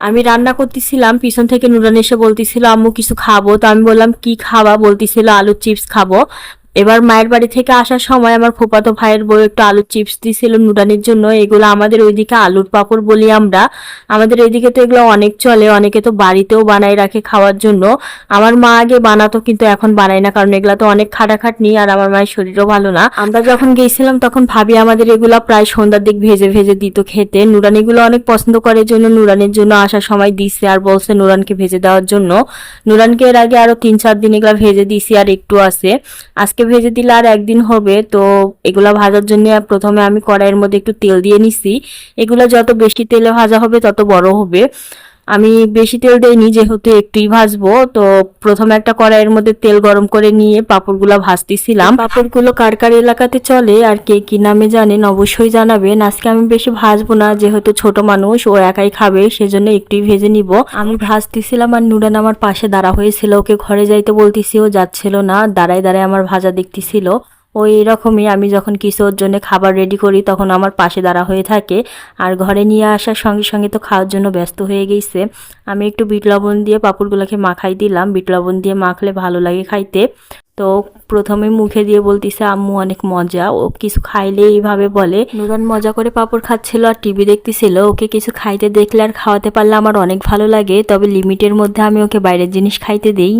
আমি রান্না করতেছিলাম, পিছন থেকে নুরান এসে বলতেছিল, আম্মু, কিছু খাব? তো আমি বললাম, কি খাবা? বলতেছিল, আলুর চিপস খাব। এবার মায়ের বাড়ি থেকে আসার সময় আমার ফুপাতো ভাইয়ের বউ একটু আলুর চিপস দিছিল নুরানির জন্য। এগুলো আমাদের ওইদিকে আলুর পাপড় বলি আমরা। আমাদের এইদিকে তো এগুলো অনেক চলে, অনেকে তো বাড়িতেও বানাই রাখে খাওয়ার জন্য। আমার মা আগে বানাতো কিন্তু এখন বানায় না, কারণ এগুলো তো অনেক খাটাখাটনি আর আমার মায়ের শরীরও ভালো না। আমরা যখন গেছিলাম তখন ভাবি আমাদের এগুলা প্রায় সন্ধ্যার দিক ভেজে ভেজে দিত খেতে। নুরানিগুলো অনেক পছন্দ করে জন্য নুরানের জন্য আসার সময় দিছে আর বলছে নুরানকে ভেজে দেওয়ার জন্য। নুরানকে এর আগে আরও তিন চার দিন এগুলো ভেজে দিছি আর একটু আছে। আজকে ভেজে দিলে আর একদিন হবে, তো এগুলো ভাজার জন্য প্রথমে আমি কড়াইয়ের মধ্যে একটু তেল দিয়ে নিছি। এগুলো যত বেশি তেলে ভাজা হবে, তত বড় হবে। আমি বেশি তেল দেইনি, যেহেতু একটুই ভাজবো, তো প্রথমে একটা কড়াইয়ের মধ্যে তেল গরম করে নিয়ে পাঁপড়গুলো ভাজতেছিলাম। পাঁপড়গুলো কার কার এলাকাতে চলে আর কে কি নামে জানেন অবশ্যই জানাবেন। আজকে আমি বেশি ভাজবো না, যেহেতু ছোট মানুষ, ও একাই খাবে, সেজন্য একটুই ভেজে নিব। আমি ভাজতেছিলাম আর নুরান আমার পাশে দাঁড়া হয়েছিল, ওকে ঘরে যাইতে বলতেছি, ও যাচ্ছিল না, দাঁড়ায় দাঁড়ায় আমার ভাজা দেখতেছিল। ওই এরকমই আমি যখন কিছু ওর জন্য খাবার রেডি করি, তখন আমার পাশে দাঁড়া হয়ে থাকে। আর ঘরে নিয়ে আসার সঙ্গে সঙ্গে তো খাওয়ার জন্য ব্যস্ত হয়ে গেছে। আমি একটু বিট লবণ দিয়ে পাঁপড়গুলোকে মাখাই দিলাম। বিট লবণ দিয়ে মাখলে ভালো লাগে খাইতে। তো প্রথমে মুখে দিয়ে বলতিছে, আম্মু, অনেক মজা। ও কিছু খাইলে এইভাবে বলে। নুরান মজা করে পাপড় খাচ্ছিল আর টিভি দেখতেছিল। ওকে কিছু খাইতে দেখলে আর খাওয়াতে পারলে আমার অনেক ভালো লাগে। তবে লিমিটের মধ্যে আমি ওকে বাইরের জিনিস খাইতে দেই।